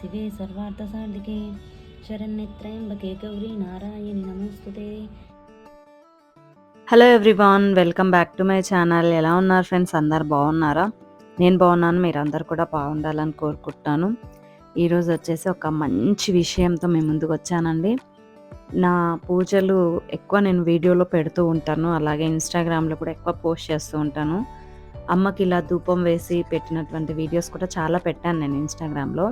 శివే సర్వార్థసాధికే శరణ్యత్రయంబకే గౌరీ నారాయణి నమోస్తుతే hello everyone welcome back to my channel ఎలా ఉన్నారు ఫ్రెండ్స్ అందరు బాగున్నారా? నేను బాగున్నాను మీరందరూ కూడా బాగుండాలని కోరుకుంటున్నాను ఈరోజు వచ్చేసి ఒక మంచి విషయంతో మేము ముందుకు వచ్చానండి. నా పూజలు ఎక్కువ నేను వీడియోలో పెడుతూ ఉంటాను అలాగే ఇన్స్టాగ్రామ్లో కూడా ఎక్కువ పోస్ట్ చేస్తూ ఉంటాను. అమ్మకి ఇలా ధూపం వేసి పెట్టినటువంటి వీడియోస్ కూడా చాలా పెట్టాను నేను ఇన్స్టాగ్రామ్లో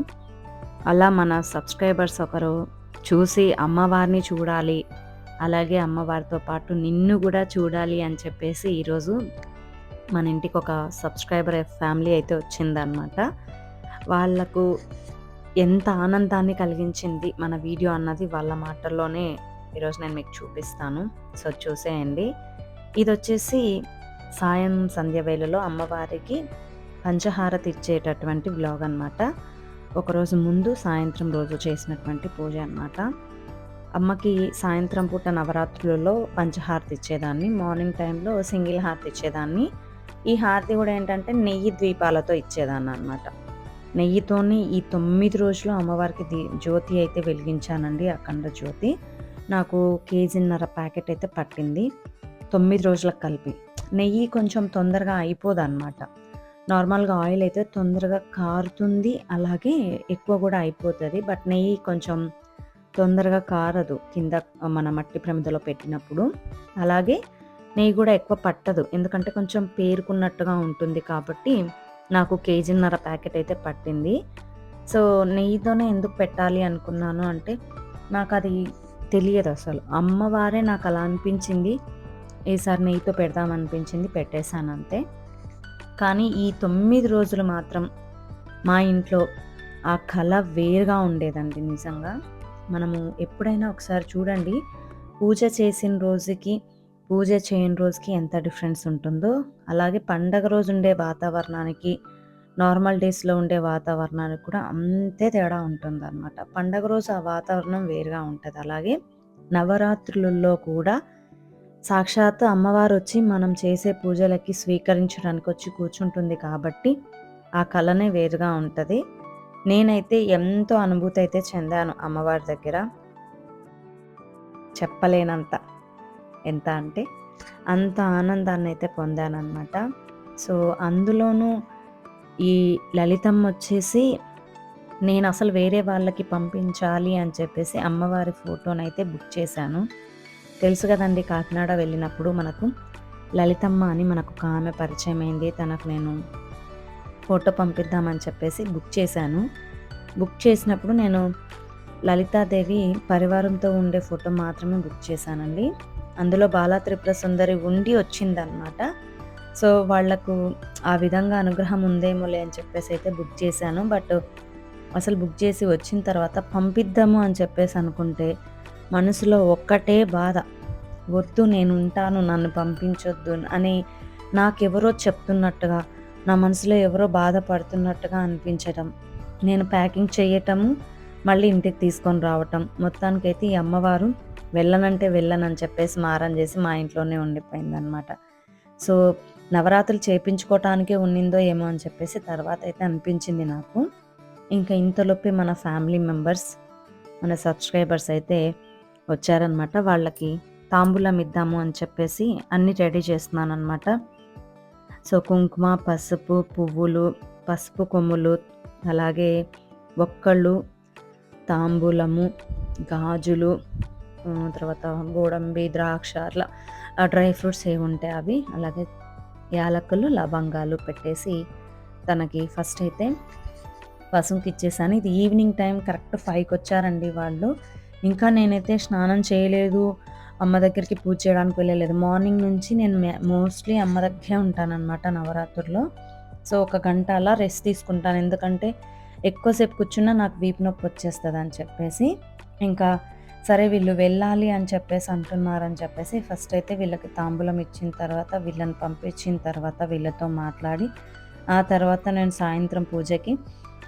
అలా మన సబ్స్క్రైబర్స్ ఒకరు చూసి అమ్మవారిని చూడాలి అలాగే అమ్మవారితో పాటు నిన్ను కూడా చూడాలి అని చెప్పేసి ఈరోజు మన ఇంటికి ఒక సబ్స్క్రైబర్ ఫ్యామిలీ అయితే వచ్చిందనమాట వాళ్ళకు ఎంత ఆనందాన్ని కలిగించింది మన వీడియో అన్నది వాళ్ళ మాటల్లోనే ఈరోజు నేను మీకు చూపిస్తాను. సో చూసేయండి. ఇది వచ్చేసి సాయం సంధ్య వేళలో అమ్మవారికి పంచహారతి ఇచ్చేటటువంటి బ్లాగ్ అనమాట ఒకరోజు ముందు సాయంత్రం రోజు చేసినటువంటి పూజ అన్నమాట. అమ్మకి సాయంత్రం పూట నవరాత్రులలో పంచహారతి ఇచ్చేదాన్ని. మార్నింగ్ టైంలో సింగిల్ హారతి ఇచ్చేదాన్ని. ఈ హారతి కూడా ఏంటంటే నెయ్యి ద్వీపాలతో ఇచ్చేదాన్ని అనమాట నెయ్యితోనే ఈ తొమ్మిది రోజులు అమ్మవారికి జ్యోతి అయితే వెలిగించానండి అఖండ జ్యోతి. నాకు కేజీన్నర ప్యాకెట్ అయితే పట్టింది. తొమ్మిది రోజులకు కలిపి. నెయ్యి కొంచెం తొందరగా అయిపోదన్నమాట. నార్మల్గా ఆయిల్ అయితే తొందరగా కారుతుంది. అలాగే ఎక్కువ కూడా అయిపోతుంది. బట్ నెయ్యి కొంచెం తొందరగా కారదు కింద మన మట్టి ప్రమిదలో పెట్టినప్పుడు. అలాగే నెయ్యి కూడా ఎక్కువ పట్టదు. ఎందుకంటే కొంచెం పేరుకున్నట్టుగా ఉంటుంది కాబట్టి నాకు కేజీన్నర ప్యాకెట్ అయితే పట్టింది. సో నెయ్యితోనే ఎందుకు పెట్టాలి అనుకున్నాను అంటే నాకు అది తెలియదు అసలు. అమ్మవారే నాకు అలా అనిపించింది. ఈసారి నెయ్యితో పెడదామనిపించింది పెట్టేశాను అంతే. కానీ ఈ తొమ్మిది రోజులు మాత్రం మా ఇంట్లో ఆ కళ వేరుగా ఉండేదండి నిజంగా. మనము ఎప్పుడైనా ఒకసారి చూడండి పూజ చేసిన రోజుకి పూజ చేయని రోజుకి ఎంత డిఫరెన్స్ ఉంటుందో. అలాగే పండగ రోజు ఉండే వాతావరణానికి నార్మల్ డేస్లో ఉండే వాతావరణానికి కూడా అంతే తేడా ఉంటుంది అనమాట పండగ రోజు ఆ వాతావరణం వేరుగా ఉంటుంది. అలాగే నవరాత్రులలో కూడా సాక్షాత్ అమ్మవారు వచ్చి మనం చేసే పూజలకి స్వీకరించడానికి వచ్చి కూర్చుంటుంది కాబట్టి ఆ కళనే వేరుగా ఉంటుంది. నేనైతే ఎంతో అనుభూతి అయితే చెందాను అమ్మవారి దగ్గర. చెప్పలేనంత. ఎంత అంటే అంత ఆనందాన్ని అయితే పొందానన్నమాట. సో అందులోనూ ఈ లలితమ్మ వచ్చేసి నేను అసలు వేరే వాళ్ళకి పంపించాలి అని చెప్పేసి అమ్మవారి ఫోటోనైతే బుక్ చేశాను. తెలుసు కదండి కాకినాడ వెళ్ళినప్పుడు మనకు లలితమ్మ అని మనకు ఒక ఆమె పరిచయం అయింది. తనకు నేను ఫోటో పంపిద్దామని చెప్పేసి బుక్ చేశాను. బుక్ చేసినప్పుడు నేను లలితాదేవి పరివారంతో ఉండే ఫోటో మాత్రమే బుక్ చేశానండి. అందులో బాలా త్రిపుర సుందరి ఉండి వచ్చిందనమాట సో వాళ్ళకు ఆ విధంగా అనుగ్రహం ఉందేమోలే అని చెప్పేసి అయితే బుక్ చేశాను. బట్ అసలు బుక్ చేసి వచ్చిన తర్వాత పంపిద్దాము అని చెప్పేసి అనుకుంటే మనసులో ఒక్కటే బాధ. వద్దు నేను ఉంటాను నన్ను పంపించొద్దు అని నాకెవరో చెప్తున్నట్టుగా నా మనసులో ఎవరో బాధపడుతున్నట్టుగా అనిపించడం నేను ప్యాకింగ్ చేయటము మళ్ళీ ఇంటికి తీసుకొని రావటం. మొత్తానికైతే ఈ అమ్మవారు వెళ్ళనంటే వెళ్ళనని చెప్పేసి మారం చేసి మా ఇంట్లోనే ఉండిపోయిందనమాట సో నవరాత్రులు చేపించుకోవటానికే ఉన్నిందో ఏమో అని చెప్పేసి తర్వాత అయితే అనిపించింది నాకు. ఇంకా ఇంతలోపే మన ఫ్యామిలీ మెంబర్స్ మన సబ్స్క్రైబర్స్ అయితే వచ్చారనమాట వాళ్ళకి తాంబూలం ఇద్దాము అని చెప్పేసి అన్నీ రెడీ చేస్తున్నాను అనమాట సో కుంకుమ పసుపు పువ్వులు పసుపు కొమ్ములు అలాగే ఒక్కళ్ళు తాంబూలము గాజులు తర్వాత గోడంబి ద్రాక్ష అట్లా డ్రై ఫ్రూట్స్ ఏవి ఉంటాయి అవి అలాగే యాలకులు లవంగాలు పెట్టేసి తనకి ఫస్ట్ అయితే పసుపుకి ఇచ్చేసాను ఇది ఈవినింగ్ టైం కరెక్ట్ ఫైవ్కి వచ్చారండి వాళ్ళు. ఇంకా నేనైతే స్నానం చేయలేదు అమ్మ దగ్గరికి పూజ చేయడానికి వెళ్ళలేదు. మార్నింగ్ నుంచి నేను మోస్ట్లీ అమ్మ దగ్గరే ఉంటానన్నమాట నవరాత్రుల్లో. సో ఒక గంట అలా రెస్ట్ తీసుకుంటాను. ఎందుకంటే ఎక్కువసేపు కూర్చున్నా నాకు వీపు నొప్పి వచ్చేస్తుంది అని చెప్పేసి ఇంకా సరే వీళ్ళు వెళ్ళాలి అని చెప్పేసి అంటున్నారని చెప్పేసి ఫస్ట్ అయితే వీళ్ళకి తాంబూలం ఇచ్చిన తర్వాత వీళ్ళని పంపించిన తర్వాత వీళ్ళతో మాట్లాడి ఆ తర్వాత నేను సాయంత్రం పూజకి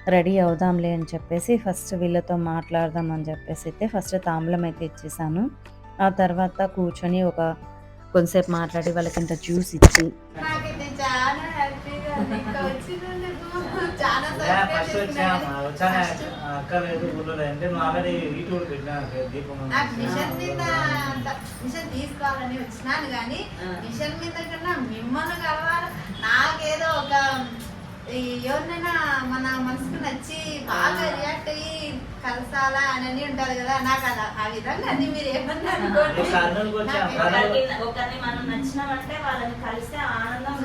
రెడీ అవుదాంలే అని చెప్పేసి ఫస్ట్ వీళ్ళతో మాట్లాడదాం అని చెప్పేసి అయితే ఫస్ట్ తాంబూలం అయితే ఇచ్చేసాను. ఆ తర్వాత కూర్చొని ఒక కొంతసేపు మాట్లాడి వాళ్ళకి ఇంత జ్యూస్ ఇచ్చి తీసుకోవాలని వచ్చినాను కానీ. మిషన్ మీద కన్నా మిమ్మల్ని కలవాలి. నాకేదో ఒక ఎవరినైనా మన మనసుకు నచ్చి బాగా. రియాక్ట్ అయ్యి కలసాలా అని ఉంటది కదా నాకు అలా ఆ విధంగా అన్ని మీరు ఏమన్నా ఒకరిని మనం నచ్చినామంటే వాళ్ళని కలిస్తే ఆనందం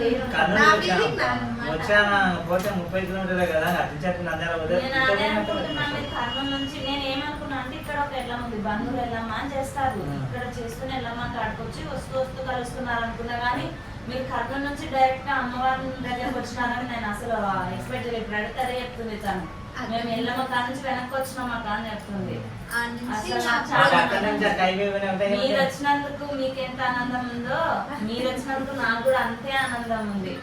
పోతే ముప్పై కిలోమీటర్లే కదా అట్టించి నంద్యాల పోతే నేను అదే అనుకుంటున్నాను మీరు కర్నూలు నుంచి నేను ఏమనుకున్నా అంటే ఇక్కడ ఒక ఎల్లమ్మ ఉంది బంధువులు ఎల్లమ్మ అని చేస్తారు. ఇక్కడ చేసుకుని ఎల్లమ్మ కాడుకొచ్చి వస్తూ వస్తూ కలుస్తున్నారు అనుకున్నా కానీ మీరు కర్నూలు నుంచి డైరెక్ట్గా అమ్మవారి దగ్గరకు వచ్చినారని నేను అసలు ఎక్స్పెక్ట్ చేయలేదు. ఇప్పుడు అడిగితే అదే చెప్తుంది తను. మేము ఎల్లమ్మ కాడ నుంచి వెనక్కి వచ్చినాం అక్క అని చెప్తుంది. మీరు. వచ్చినందుకు మీకు ఎంత ఆనందం ఉందో మీరు వచ్చినందుకు నాకు కూడా అంతే ఆనందం ఉంది.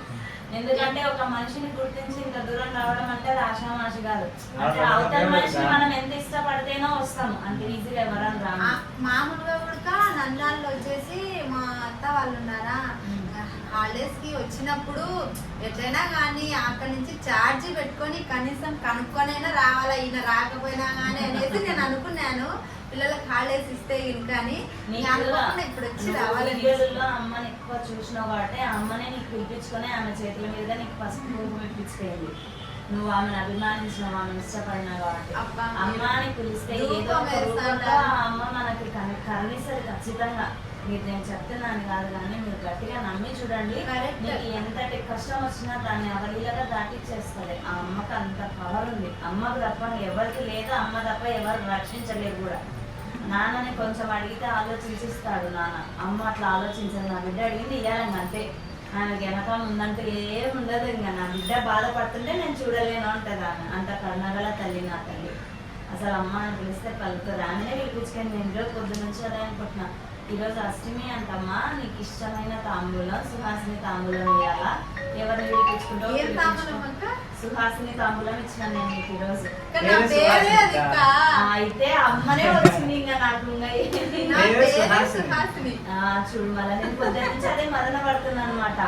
ఎందుకంటే ఒక మనిషిని గుర్తించి ఇంత దూరం రావడం అంటే అది ఆషామాషి కాదు. అంటే అవతల. మనిషిని మనం ఎంత ఇష్టపడితేనో వస్తాము. అంత ఈజీగా ఎవరని రాము. మామూలుగా కూడా నంద్యాలలో వచ్చేసి మా అత్త వాళ్ళు ఉన్నారా? మ్మ్. హాలిడేస్కి వచ్చినప్పుడు ఎట్లయినా కానీ అక్కడి నుంచి ఛార్జీ పెట్టుకొని కనీసం కనుక్కొనైనా రావాలా ఈయన రాకపోయినా కానీ అనేసి నేను అనుకున్నాను. పిల్లలకు హాలిడేస్ ఇస్తే కానీ నీకు అనుకోకుండా ఇప్పుడు వచ్చి వీడియోలలో అమ్మని ఎక్కువ చూసినావు కాబట్టి ఆ అమ్మనే నీకు పిలిపించుకొని ఆమె చేతుల మీద నీకు పసుపు కుంకుమ ఇప్పించుకోయింది నువ్వు ఆమెను అభిమానించినావు ఆమెను ఇష్టపడినావు కాబట్టి. అబ్బా, అమ్మ అని పిలిస్తే ఏదో అమ్మ మనకి కని- కరుణిస్తుంది ఖచ్చితంగా. మీరు నేను చెప్తున్నాను కాదు కానీ మీరు గట్టిగా నమ్మి చూడండి. మీకు ఎంతటి కష్టం వచ్చినా దాన్ని అవలీలగా దాటిచ్చేస్తుంది. ఆ అమ్మకి అంత పవర్ ఉంది. అమ్మకు తప్ప ఎవరికి లేదు. అమ్మ తప్ప ఎవరు రక్షించలేరు కూడా. నాన్నని కొంచెం అడిగితే ఆలోచించిస్తాడు నాన్న. అమ్మ అట్లా ఆలోచించదు. నా బిడ్డ అడిగింది ఇయ్యాలని అంతే. ఆమెకి వెనక ఉందంటే ఏం ఉండదు ఇంకా. నా బిడ్డ బాధపడుతుంటే నేను చూడలేను అంటది ఆమె. అంత కరుణగల తల్లి నా తల్లి. అసలు అమ్మ అని పిలిస్తే పలుకుతుంది. ఆమెనే పిలిపించుకొని నేను ఈరోజు పొద్దు నుంచి అదే అనుకుంటున్నా. ఈరోజు అష్టమి అంటమ్మా నీకు ఇష్టమైన తాంబూలం సుహాసిని తాంబూలం ఇవ్వాలా ఎవరిని అక్క? సుహాసిని తాంబూలం ఇచ్చిన నేను నీకు ఈరోజు. అయితే అమ్మనే వచ్చింది ఇంకా నాకు చూడు మళ్ళీ నేను పొద్దున్న నుంచి అదే మదన పడుతున్నాను అనమాట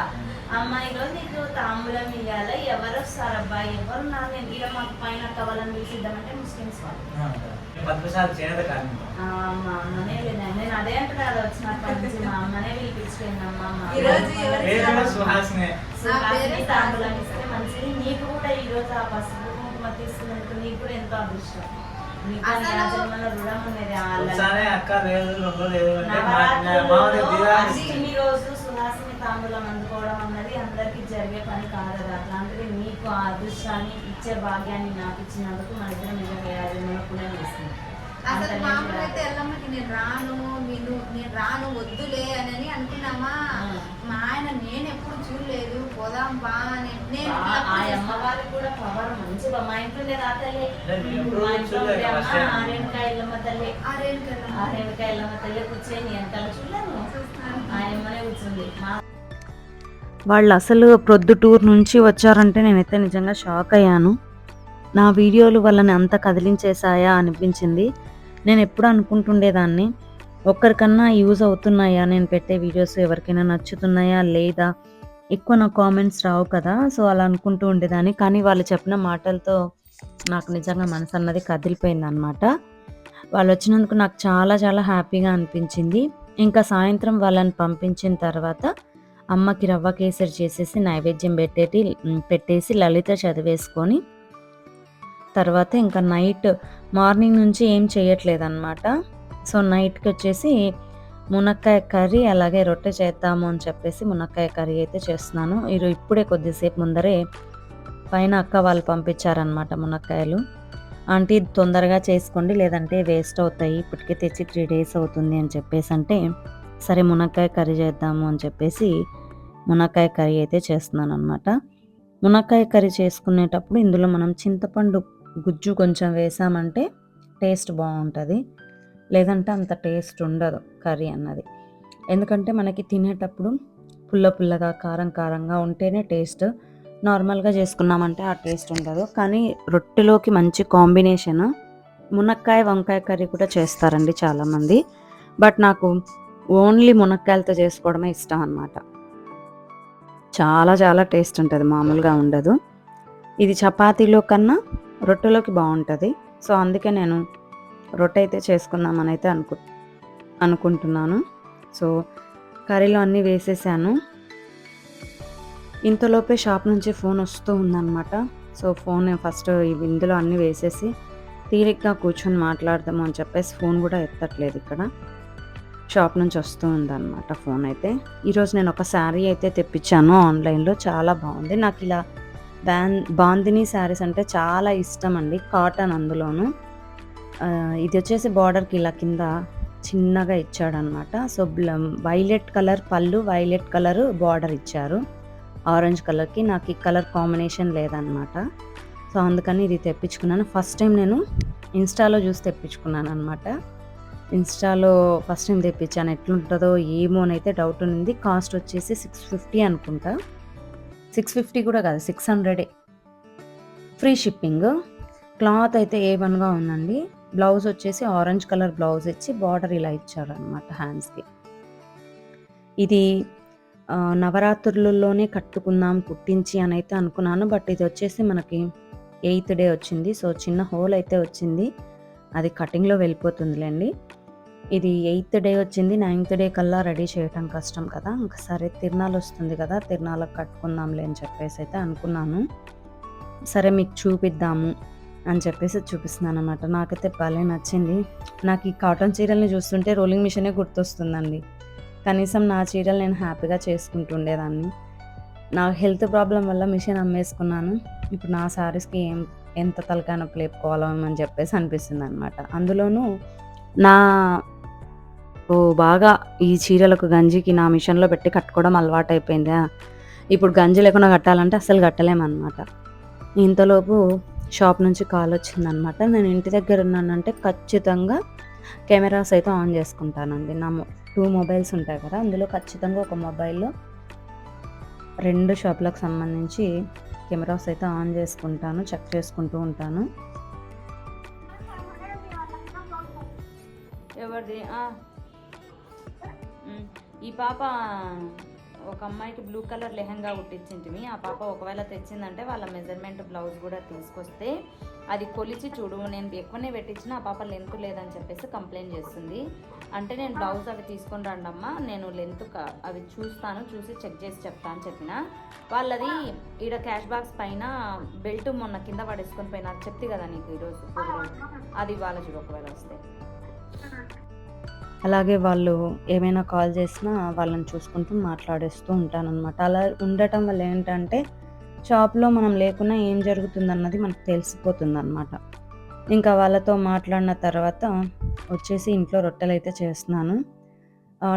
అమ్మ ఈరోజు నీకు తాంబూలం ఇవ్వాలి ఎవరు వస్తారబ్బా ఎవరు నా నేను ఇక మాకు పైన కావాలని పిలిచిద్దామంటే ముస్లిమ్స్ వాళ్ళు. మా అమ్మనే లేదు నేను అదే అంటున్నా కదా వచ్చినప్పటి నుంచి మా అమ్మనే పిలిపించుకుంది అమ్మ మా అమ్మ. ఈరోజు ఎవరికి పేరు కూడా సుహాసినే సుహాసిని. నా పేరు తాంబూలం ఇస్తే మంచిది. నీకు కూడా ఈ రోజు ఆ పసుపు కుంకుమ తీసుకున్నందుకు నీకు కూడా ఎంతో అదృష్టం. అక్క రోజు తాంబూలం అందుకోవడం అన్నది అందరికీ జరిగే పని కాదు కదా అట్లాంటిది నీకు ఆ అదృష్టాన్ని ఇచ్చే భాగ్యాన్ని నాకు ఇచ్చినందుకు మన ఇద్దరం నిజంగా పుణ్యం చేస్తుంది అసలు మామూలు అయితే ఎల్లమ్మకి నేను రాను నేను నేను రాను వద్దులే అని అనుకున్నామా. మా ఆయన నేను ఎప్పుడు చూడలేదు పోదాం బా అని. నేను ఆ. అమ్మవారికి కూడా పవర్ మంచిగా మా ఇంట్లో ఉండే రా తల్లి. మా ఇంట్లో చూడలేదు. ఆ ఎల్లమ్మ తల్లి. ఆ ఎల్లమ్మ. తల్లి కూర్చొని వెనకాల చూడలేను చూస్తున్నాను. ఆ అమ్మనే కూర్చుంది. మా వాళ్ళు అసలు ప్రొద్దుటూరు నుంచి వచ్చారంటే నేనైతే నిజంగా షాక్ అయ్యాను. నా వీడియోలు వాళ్ళని అంత కదిలించేశాయా అనిపించింది. నేను ఎప్పుడు అనుకుంటుండేదాన్ని ఒక్కరికన్నా యూజ్ అవుతున్నాయా నేను పెట్టే వీడియోస్ ఎవరికైనా నచ్చుతున్నాయా లేదా? ఎక్కువ నా కామెంట్స్ రావు కదా సో అలా అనుకుంటూ ఉండేదాన్ని. కానీ వాళ్ళు చెప్పిన మాటలతో నాకు నిజంగా మనసు అన్నది కదిలిపోయింది అనమాట వాళ్ళు వచ్చినందుకు నాకు చాలా చాలా హ్యాపీగా అనిపించింది. ఇంకా సాయంత్రం వాళ్ళని పంపించిన తర్వాత అమ్మకి రవ్వ కేసరి చేసేసి నైవేద్యం పెట్టేటి పెట్టేసి లలిత చదివేసుకొని తర్వాత ఇంకా నైట్ మార్నింగ్ నుంచి ఏం చేయట్లేదు అనమాట సో నైట్కి వచ్చేసి మునక్కాయ కర్రీ అలాగే రొట్టె చేద్దాము అని చెప్పేసి మునక్కాయ కర్రీ అయితే చేస్తున్నాను. ఈరోజు ఇప్పుడే కొద్దిసేపు ముందరే పైన అక్క వాళ్ళు పంపించారనమాట మునక్కాయలు. ఆంటీ తొందరగా చేసుకోండి లేదంటే వేస్ట్ అవుతాయి ఇప్పటికే తెచ్చి త్రీ డేస్ అవుతుంది అని చెప్పేసి అంటే సరే మునక్కాయ కర్రీ చేద్దాము అని చెప్పేసి మునక్కాయ కర్రీ అయితే చేస్తున్నాను అనమాట మునక్కాయ కర్రీ చేసుకునేటప్పుడు ఇందులో మనం చింతపండు గుజ్జు కొంచెం వేసామంటే టేస్ట్ బాగుంటుంది. లేదంటే అంత టేస్ట్ ఉండదు కర్రీ అన్నది. ఎందుకంటే మనకి తినేటప్పుడు పుల్ల పుల్లగా కారం కారంగా ఉంటేనే టేస్ట్ నార్మల్గా చేసుకున్నామంటే ఆ టేస్ట్ ఉండదు. కానీ రొట్టెలోకి మంచి కాంబినేషన్ మునక్కాయ వంకాయ కర్రీ కూడా చేస్తారండి చాలామంది. బట్ నాకు ఓన్లీ మునక్కాయలతో చేసుకోవడమే ఇష్టం అనమాట చాలా చాలా టేస్ట్ ఉంటుంది మామూలుగా ఉండదు. ఇది చపాతీలో కన్నా రొట్టెలోకి బాగుంటుంది. సో అందుకే నేను రొట్టె అయితే చేసుకుందామని అయితే అనుకు అనుకుంటున్నాను. సో కర్రీలో అన్నీ వేసేసాను. ఇంతలోపే షాప్ నుంచి ఫోన్ వస్తూ ఉందన్నమాట. సో ఫోన్ ఫస్ట్ ఈ ఇందులో అన్నీ వేసేసి తీరిగ్గా కూర్చొని మాట్లాడదాము అని చెప్పేసి ఫోన్ కూడా ఎత్తట్లేదు ఇక్కడ. షాప్ నుంచి వస్తూ ఉందన్నమాట ఫోన్ అయితే. ఈరోజు నేను ఒక శారీ అయితే తెప్పించాను ఆన్లైన్లో. చాలా బాగుంది. నాకు ఇలా బ్యాన్ బాందిని శారీస్ అంటే చాలా ఇష్టం అండి. కాటన్ అందులోను. ఇది వచ్చేసి బార్డర్కి ఇలా కింద చిన్నగా ఇచ్చాడనమాట సో వైలెట్ కలర్ పళ్ళు వైలెట్ కలర్ బార్డర్ ఇచ్చారు. ఆరెంజ్ కలర్కి. నాకు ఈ కలర్ కాంబినేషన్ లేదనమాట సో అందుకని ఇది తెప్పించుకున్నాను. ఫస్ట్ టైం నేను ఇన్స్టాలో చూసి తెప్పించుకున్నాను అనమాట ఇన్స్టాలో ఫస్ట్ టైం తెప్పించాను. ఎట్లుంటుందో ఏమో అని అయితే డౌట్ ఉంది కాస్ట్ వచ్చేసి సిక్స్ ఫిఫ్టీ అనుకుంటా. సిక్స్ ఫిఫ్టీ కూడా కాదు సిక్స్ హండ్రెడే ఫ్రీ షిప్పింగ్ క్లాత్ అయితే ఏ వన్గా ఉందండి. బ్లౌజ్ వచ్చేసి ఆరెంజ్ కలర్ బ్లౌజ్ ఇచ్చి బార్డర్ ఇలా ఇచ్చారు అనమాట హ్యాండ్స్కి ఇది నవరాత్రులలోనే కట్టుకుందాం కుట్టించి అని అయితే అనుకున్నాను. బట్ ఇది వచ్చేసి మనకి ఎయిత్ డే వచ్చింది. సో చిన్న హోల్ అయితే వచ్చింది. అది కటింగ్లో వెళ్ళిపోతుందిలేండి. ఇది ఎయిత్ డే వచ్చింది నైన్త్ డే కల్లా రెడీ చేయటం కష్టం కదా. ఇంకా సరే తిరునాళ్ళు వస్తుంది కదా తిరునాళ్ళకి కట్టుకుందాంలే అని చెప్పేసి అయితే అనుకున్నాను. సరే మీకు చూపిద్దాము అని చెప్పేసి చూపిస్తున్నాను అనమాట నాకైతే భలే నచ్చింది. నాకు ఈ కాటన్ చీరల్ని చూస్తుంటే రోలింగ్ మిషనే గుర్తొస్తుందండి. కనీసం నా చీరలు నేను హ్యాపీగా చేసుకుంటుండేదాన్ని. నా హెల్త్ ప్రాబ్లం వల్ల మిషన్ అమ్మేసుకున్నాను. ఇప్పుడు నా శారీస్కి ఏం ఎంత తలకాయ నొప్పి లేపుకోవాలో అని చెప్పేసి అనిపిస్తుంది అనమాట అందులోనూ నా బాగా ఈ చీరలకు గంజికి నా మిషన్లో పెట్టి కట్టుకోవడం అలవాటు అయిపోయిందా ఇప్పుడు గంజి లేకుండా కట్టాలంటే అసలు కట్టలేమన్నమాట. ఇంతలోపు షాప్ నుంచి కాల్ వచ్చిందనమాట నేను ఇంటి దగ్గర ఉన్నానంటే ఖచ్చితంగా కెమెరాస్ అయితే ఆన్ చేసుకుంటానండి. నా టూ మొబైల్స్ ఉంటాయి కదా అందులో ఖచ్చితంగా ఒక మొబైల్లో రెండు షాపులకు సంబంధించి కెమెరాస్ అయితే ఆన్ చేసుకుంటాను చెక్ చేసుకుంటూ ఉంటాను. ఎవరిది? ఈ పాప ఒక అమ్మాయికి బ్లూ కలర్ లెహంగా కుట్టించింటివి ఆ పాప ఒకవేళ తెచ్చిందంటే వాళ్ళ మెజర్మెంట్ బ్లౌజ్ కూడా తీసుకొస్తే అది కొలిచి చూడు నేను ఎక్కువనే పెట్టించిన ఆ పాప లెంత్ లేదని చెప్పేసి కంప్లైంట్ చేస్తుంది. అంటే నేను బ్లౌజ్ అవి తీసుకొని రండమ్మ నేను లెంత్ అవి చూస్తాను చూసి చెక్ చేసి చెప్తా అని చెప్పిన. వాళ్ళది ఈడ క్యాష్ బాక్స్ పైన బెల్ట్ మొన్న కింద పడేసుకొని పోయినా అది చెప్తే కదా నీకు ఈరోజు అది వాళ్ళ చూడు ఒకవేళ వస్తే. అలాగే వాళ్ళు ఏమైనా కాల్ చేసినా వాళ్ళని చూసుకుంటూ మాట్లాడేస్తూ ఉంటానన్నమాట. అలా ఉండటం వల్ల ఏంటంటే షాప్లో మనం లేకున్నా ఏం జరుగుతుందన్నది మనకు తెలిసిపోతుంది అనమాట ఇంకా వాళ్ళతో మాట్లాడిన తర్వాత వచ్చేసి ఇంట్లో రొట్టెలు అయితే చేస్తున్నాను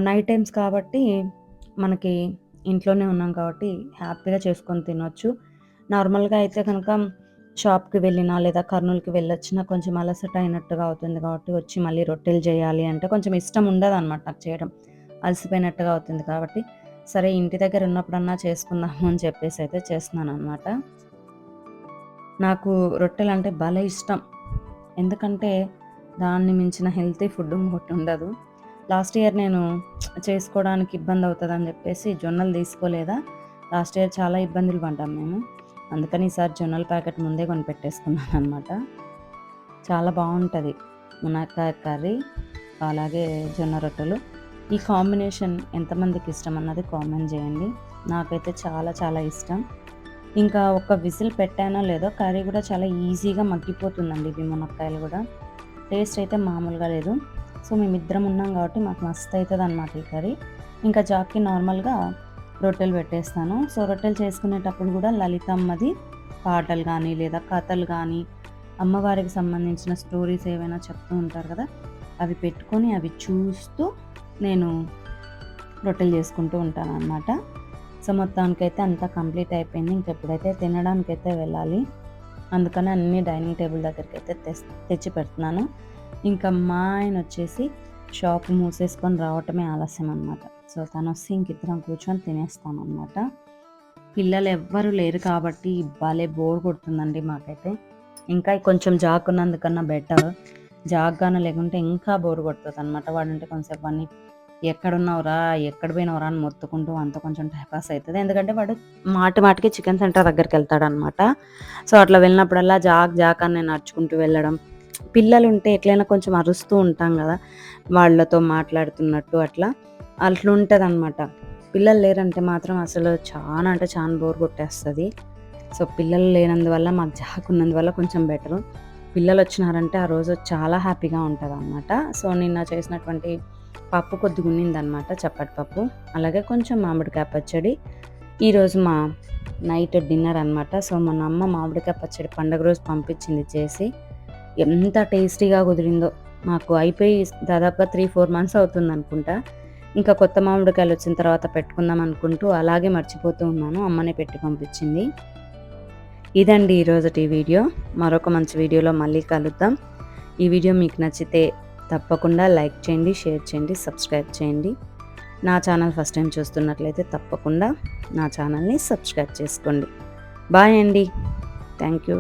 నైట్ టైమ్స్ కాబట్టి మనకి ఇంట్లోనే ఉన్నాం కాబట్టి హ్యాపీగా చేసుకొని తినొచ్చు. నార్మల్గా అయితే కనుక షాప్కి వెళ్ళినా లేదా కర్నూలుకి వెళ్ళొచ్చినా కొంచెం అలసట అయినట్టుగా అవుతుంది కాబట్టి వచ్చి మళ్ళీ రొట్టెలు చేయాలి అంటే కొంచెం ఇష్టం ఉండదు అనమాట నాకు చేయడం. అలసిపోయినట్టుగా అవుతుంది కాబట్టి సరే ఇంటి దగ్గర ఉన్నప్పుడన్నా చేసుకుందాము అని చెప్పేసి అయితే చేస్తున్నాను అనమాట నాకు రొట్టెలు అంటే భలే ఇష్టం. ఎందుకంటే దాన్ని మించిన హెల్తీ ఫుడ్ ఇంకోటి ఉండదు. లాస్ట్ ఇయర్ నేను చేసుకోవడానికి ఇబ్బంది అవుతుంది అని చెప్పేసి జొన్నలు తీసుకోలేదా? లాస్ట్ ఇయర్ చాలా ఇబ్బందులు పడ్డాం మేము. అందుకని ఈసారి జొన్నల ప్యాకెట్ ముందే కొని పెట్టేసుకున్నాను అనమాట చాలా బాగుంటుంది మునక్కాయ కర్రీ అలాగే జొన్న రొట్టెలు. ఈ కాంబినేషన్ ఎంతమందికి ఇష్టం అన్నది కామెంట్ చేయండి. నాకైతే చాలా చాలా ఇష్టం. ఇంకా ఒక విజిల్ పెట్టానో లేదో కర్రీ కూడా చాలా ఈజీగా మగ్గిపోతుందండి ఇవి మునక్కాయలు కూడా. టేస్ట్ అయితే మామూలుగా లేదు. సో మేమిద్దరం ఉన్నాం కాబట్టి మాకు మస్తు అవుతుంది అనమాట ఈ కర్రీ. ఇంకా జాక్కి నార్మల్గా రొట్టెలు పెట్టేస్తాను. సో రొట్టెలు చేసుకునేటప్పుడు కూడా లలితమ్మది పాటలు కానీ లేదా కథలు కానీ అమ్మవారికి సంబంధించిన స్టోరీస్ ఏవైనా చెప్తూ ఉంటారు కదా అవి పెట్టుకొని అవి చూస్తూ నేను రొట్టెలు చేసుకుంటూ ఉంటాను అనమాట సో మొత్తానికైతే అంతా కంప్లీట్ అయిపోయింది. ఇంకెప్పుడైతే తినడానికైతే వెళ్ళాలి అందుకని అన్ని డైనింగ్ టేబుల్ దగ్గరికి అయితే తెచ్చి పెడుతున్నాను. ఇంకా మా ఆయన వచ్చేసి షాప్ మూసేసుకొని రావటమే ఆలస్యం అనమాట సో తను వస్తే ఇంకిద్దరం కూర్చొని తినేస్తాం అనమాట పిల్లలు ఎవ్వరు లేరు కాబట్టి భలే బోర్ కొడుతుందండి మాకైతే. ఇంకా కొంచెం జాగున్నందుకన్నా బెటర్. జాగ్గాన లేకుంటే ఇంకా బోర్ కొడుతుంది అనమాట వాడంటే కొంచెం వాడిని ఎక్కడున్నావురా? ఎక్కడ పోయినవరా? అని మొత్తుకుంటూ అంత కొంచెం టైపాస్ అవుతుంది. ఎందుకంటే వాడు మాటి మాటికి చికెన్ సెంటర్ దగ్గరికి వెళ్తాడనమాట సో అట్లా వెళ్ళినప్పుడల్లా జాక్ జాక్ అని నేను నడుచుకుంటూ వెళ్ళడం. పిల్లలు ఉంటే ఎట్లయినా కొంచెం అరుస్తూ ఉంటాం కదా వాళ్ళతో మాట్లాడుతున్నట్టు అట్లా. అట్లా ఉంటుంది అనమాట పిల్లలు లేరంటే మాత్రం అసలు చాలా అంటే చాలా బోర్ కొట్టేస్తుంది. సో పిల్లలు లేనందువల్ల మాకు జాకు ఉన్నందువల్ల కొంచెం బెటరు. పిల్లలు వచ్చినారంటే ఆ రోజు చాలా హ్యాపీగా ఉంటుంది అనమాట సో నిన్న చేసినటువంటి పప్పు కొద్దిగా ఉన్నిందనమాట చప్పటి పప్పు. అలాగే కొంచెం మామిడికాయ పచ్చడి. ఈరోజు మా నైట్ డిన్నర్ అనమాట సో మన అమ్మ మామిడికాయ పచ్చడి పండగ రోజు పంపించింది చేసి. ఎంత టేస్టీగా కుదిరిందో. మాకు అయిపోయి దాదాపుగా త్రీ ఫోర్ మంత్స్ అవుతుంది అనుకుంటా ఇంకా కొత్త మామిడికాయలు వచ్చిన తర్వాత పెట్టుకుందాం అనుకుంటూ అలాగే మర్చిపోతూ ఉన్నాను. అమ్మనే పెట్టి పంపించింది. ఇదండి ఈరోజుటి వీడియో. మరొక మంచి వీడియోలో మళ్ళీ కలుద్దాం. ఈ వీడియో మీకు నచ్చితే తప్పకుండా లైక్ చేయండి షేర్ చేయండి సబ్స్క్రైబ్ చేయండి. నా ఛానల్ ఫస్ట్ టైం చూస్తున్నట్లయితే తప్పకుండా నా ఛానల్ని సబ్స్క్రైబ్ చేసుకోండి. బాయ్ అండి. Thank you.